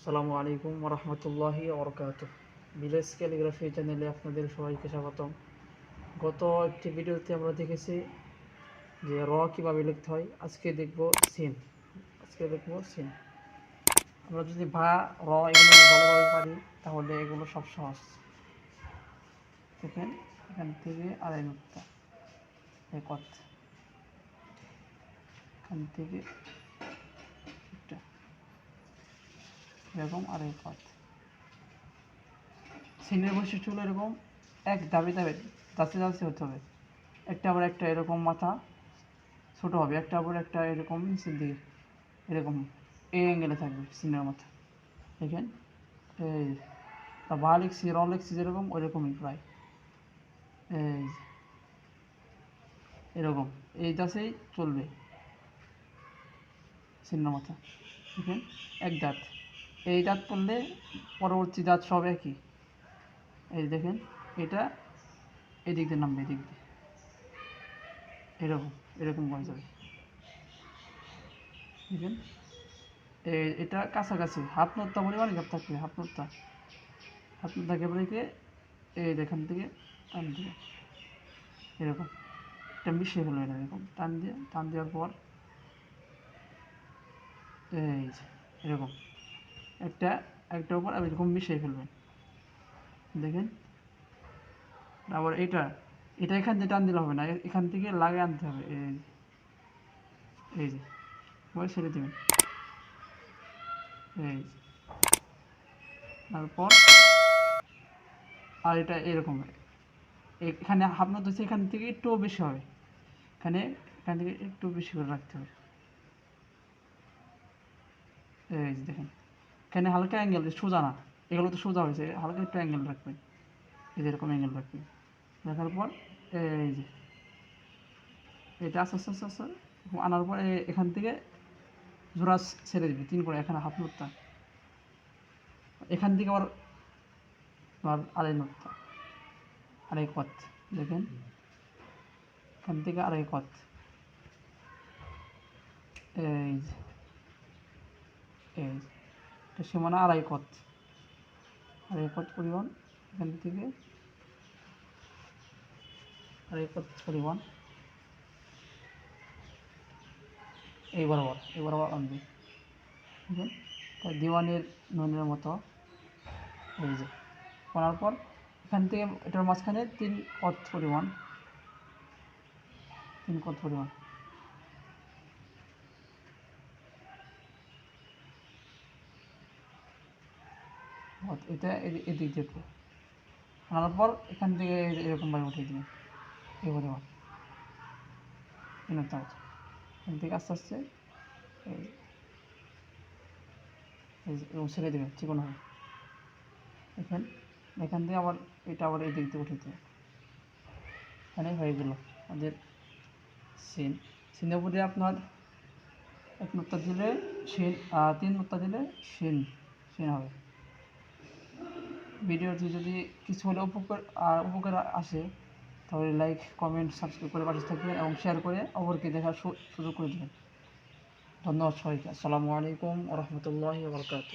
আসসালামু আলাইকুম রহমতুল্লাহি ওবরকাত ভিলেজ ক্যালিগ্রাফি চ্যানেলে আপনাদের সবাইকে স্বাগতম। গত একটি ভিডিওতে আমরা দেখেছি যে র কীভাবে লিখতে হয়। আজকে দেখব সিন। আজকে দেখব সিন। আমরা যদি ভা, র এগুলো ভালোভাবে পারি, তাহলে এগুলো সব সহজ। দেখেন, এখান থেকে আড়াই একত এখান থেকে একটা এরকম আর এই পথ সিনের বৈশিষ্ট্য হলো এরকম, এক দাবি দাবে, দাসে দাসে হতে হবে। একটা আবার একটা এরকম মাথা, ছোট হবে। একটা আবার একটা এরকম নিচের দিকে এরকম এই অ্যাঙ্গেলে থাকবে সিনের মাথা। দেখেন, এই তা বা লিখছি, র লিখছি যেরকম, ওইরকমই প্রায়। এই এরকম, এই দাসেই চলবে চিহ্ন মাথা। দেখেন, এক দাঁত। এই দাঁত পড়লে পরবর্তী দাঁত সব একই। এই দেখেন, এটা এদিক দিয়ে নামবে, এদিক দিয়ে। এরকম এরকম করা যাবে। দেখেন এটা কাছাকাছি। হাফ নোটটা পরিমাণ গ্যাপ থাকবে, হাফ নোটটা। হাফ গ্যাপ রেখে এই এখান থেকে টান দিয়ে, এরকম। এটা মিশিয়ে ফেলবে না, এরকম। টান দিয়ে, টান দেওয়ার পর এই এরকম। একটা একটা উপর এরকম মিশিয়ে ফেলবেন দেখেন আবার এটা এটা এখান থেকে টান দিলে হবে না, এখান থেকে লাগিয়ে আনতে হবে, এই যে। এবার ছেড়ে দেবেন এই। তারপর, আর এটা এরকম, এখানে নট হচ্ছে, এখান থেকে একটু বেশি হবে, এখানে, এখান থেকে একটু বেশি করে রাখতে হবে এই দেখেন এখানে হালকা অ্যাঙ্গেল সোজা না এগুলো তো সোজা হয়েছে, হালকা একটু অ্যাঙ্গেল রাখবেন। এই যে এরকম অ্যাঙ্গেল রাখবেন। রাখার পর, এই যে, এটা আস্তে আস্তে আস্তে আস্তে, আনার পর এখান থেকে জোড়া ছেড়ে দিবে, তিন করে, এখানে হাফ নোটটা। এখান থেকে আবার আড়াই নোটটা, আড়াই কত দেখেন। এখান থেকে আড়াই কত এই এই সীমানা আড়াই কত আড়াই কত পরিমাণ এখান থেকে আড়াই কত পরিমাণ এই বরাবর এই বরাবর আনবে। দিওয়ানের নুনের মতো এই যে। করার পর এখান থেকে এটার মাঝখানে তিন কত পরিমাণ তিন কত পরিমাণ এটা এদি- এদিক দিয়ে আনার পর এখান থেকে এরকমভাবে উঠিয়ে দিবেন এই পরিমাণ এখান থেকে আস্তে আস্তে ছেড়ে দেবেন চিকন হবে এখান এখান থেকে আবার এটা আবার এই দিক দিয়ে উঠে দেবেন এখানে হয়ে গেল আমাদের সিন। সিনের উপরে আপনার এক নোটটা দিলে সিন তিন নোটটা দিলে সিন সিন হবে। ভিডিওটি যদি কিছু হলে উপকার উপকার আসে, তাহলে লাইক কমেন্ট সাবস্ক্রাইব করে পাশে থাকবেন এবং শেয়ার করে অপরকে দেখার সুযোগ করে দেবেন। ধন্যবাদ সবাইকে। আসসালামু আলাইকুম রহমতুল্লাহ বরকাত